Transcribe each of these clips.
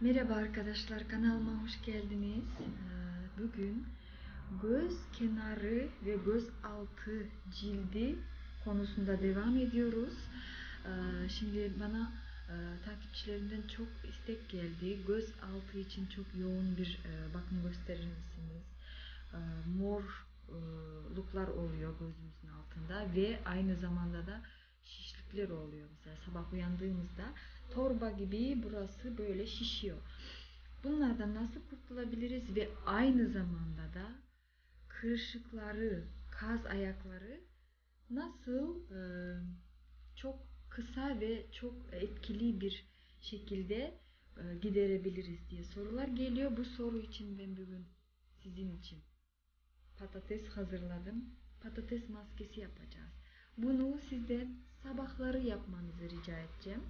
Merhaba arkadaşlar kanalıma hoş geldiniz. Ee, Bugün göz kenarı ve göz altı cildi konusunda devam ediyoruz. Ee, Şimdi bana e, takipçilerimden çok istek geldi. Göz altı için çok yoğun bir e, bakım gösterir misiniz? Ee, Morluklar oluyor gözümüzün altında ve aynı zamanda da şişlikler oluyor. Mesela sabah uyandığımızda torba gibi burası böyle şişiyor. Bunlardan nasıl kurtulabiliriz ve aynı zamanda da kırışıkları, kaz ayakları nasıl e, çok kısa ve çok etkili bir şekilde e, giderebiliriz diye sorular geliyor. Bu soru için ben bugün sizin için patates hazırladım. Patates maskesi yapacağız. Bunu sizden sabahları yapmanızı rica edeceğim.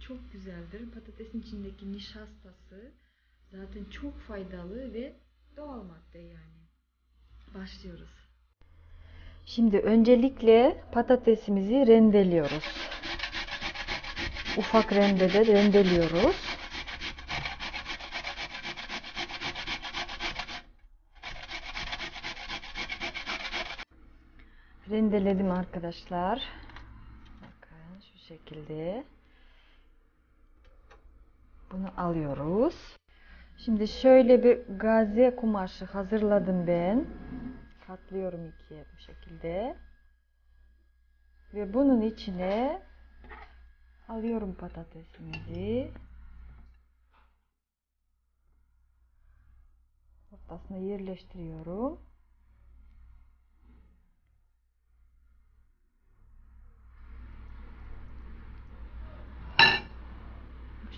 Çok güzeldir. Patatesin içindeki nişastası zaten çok faydalı ve doğal madde yani. Başlıyoruz. Şimdi öncelikle patatesimizi rendeliyoruz. Ufak rendede rendeliyoruz. Rendeledim arkadaşlar. Bakın şu şekilde. Bunu alıyoruz. Şimdi şöyle bir gaze kumaşı hazırladım ben. Katlıyorum ikiye bu şekilde. Ve bunun içine alıyorum patatesimizi. Ortasına yerleştiriyorum.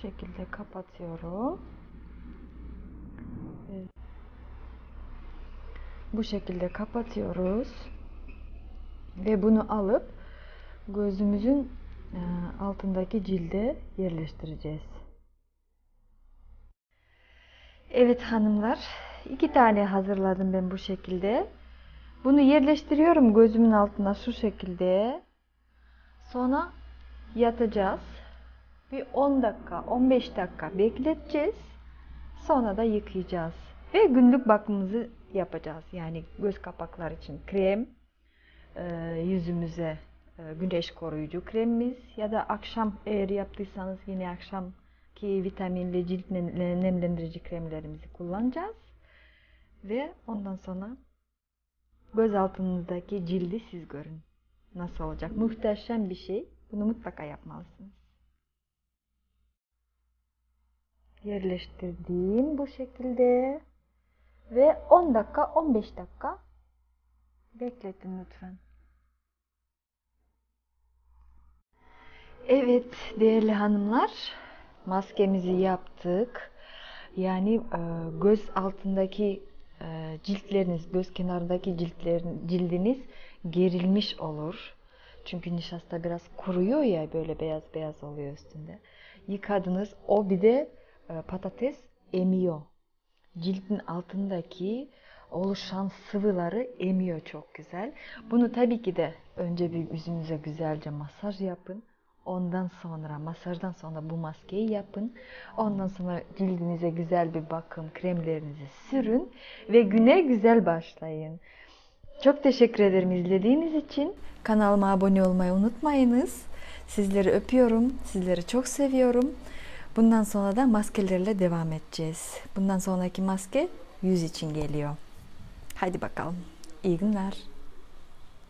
Şekilde kapatıyorum. Bu şekilde kapatıyoruz. Ve bunu alıp gözümüzün e, altındaki cilde yerleştireceğiz. Evet hanımlar, iki tane hazırladım ben bu şekilde. Bunu yerleştiriyorum gözümün altına şu şekilde. Sonra yatacağız. Bir 10 dakika, 15 dakika bekleteceğiz. Sonra da yıkayacağız. Ve günlük bakımımızı yapacağız. Yani göz kapaklar için krem, e, yüzümüze e, güneş koruyucu kremimiz ya da akşam eğer yaptıysanız yine akşamki vitaminli cilt nem- nemlendirici kremlerimizi kullanacağız. Ve ondan sonra göz altınızdaki cildi siz görün. Nasıl olacak? Muhteşem bir şey. Bunu mutlaka yapmalısınız. Yerleştirdim bu şekilde ve 10 dakika 15 dakika bekletin lütfen. Evet değerli hanımlar maskemizi yaptık. Yani e, göz altındaki e, ciltleriniz, göz kenarındaki ciltlerin, cildiniz gerilmiş olur. Çünkü nişasta biraz kuruyor ya böyle beyaz beyaz oluyor üstünde. Yıkadınız o bir de patates emiyor. Cildin altındaki oluşan sıvıları emiyor çok güzel. Bunu tabii ki de önce bir yüzünüze güzelce masaj yapın. Ondan sonra masajdan sonra bu maskeyi yapın. Ondan sonra cildinize güzel bir bakım kremlerinizi sürün ve güne güzel başlayın. Çok teşekkür ederim izlediğiniz için. Kanalıma abone olmayı unutmayınız. Sizleri öpüyorum. Sizleri çok seviyorum. Bundan sonra da maskelerle devam edeceğiz. Bundan sonraki maske yüz için geliyor. Haydi bakalım. İyi günler.